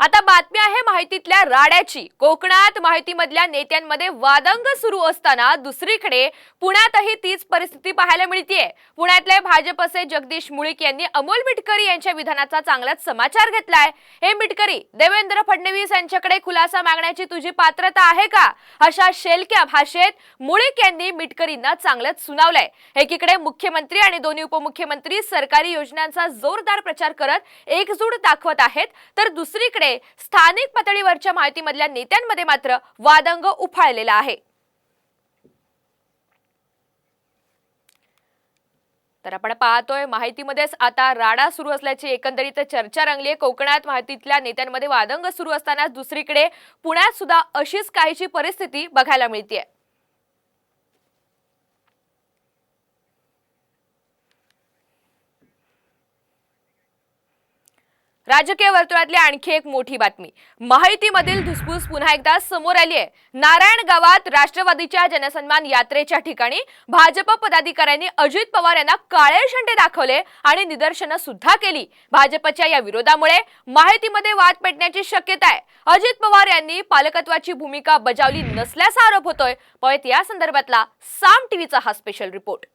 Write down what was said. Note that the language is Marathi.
आता बातमी आहे माहितीतल्या राड्याची. कोकणात माहितीमधल्या नेत्यांमध्ये वादंग सुरू असताना दुसरीकडे पुण्यातही तीच परिस्थिती पाहायला मिळतीये. पुण्यातले भाजपचे जगदीश मुळीक यांनी अमोल मिटकरी यांच्या विधानाचा चांगलाच समाचार घेतलाय. हे मिटकरी देवेंद्र फडणवीस यांच्याकडे खुलासा मागण्याची तुझी पात्रता आहे का? अशा शेलक्या भाषेत मुळीक यांनी मिटकरींना चांगलंच सुनावलंय. एकीकडे मुख्यमंत्री आणि दोन्ही उपमुख्यमंत्री सरकारी योजनांचा जोरदार प्रचार करत एकजूट दाखवत आहेत तर दुसरीकडे स्थानिक पातळीवरच्या माहितीमधल्या नेत्यांमध्ये मात्र वादंग उफाळलेला आहे. तर आपण पाहतोय माहितीमध्येच आता राडा सुरू असल्याची एकंदरीत चर्चा रंगली आहे. कोकणात माहितीतल्या नेत्यांमध्ये वादंग सुरू असताना दुसरीकडे पुण्यात सुद्धा अशीच काहीची परिस्थिती बघायला मिळते राजकीय वर्तुळातली आणखी एक मोठी बातमी. माहितीमधील धुसफूस पुन्हा एकदा समोर आली आहे नारायण गावात राष्ट्रवादीच्या जनसन्मान यात्रेच्या ठिकाणी भाजप पदाधिकाऱ्यांनी अजित पवार यांना काळे झेंडे दाखवले आणि निदर्शनं सुद्धा केली. भाजपच्या या विरोधामुळे माहितीमध्ये वाद पेटण्याची शक्यता आहे. अजित पवार यांनी पालकत्वाची भूमिका बजावली नसल्याचा आरोप होतोय. पण या संदर्भातला साम टीव्हीचा हा स्पेशल रिपोर्ट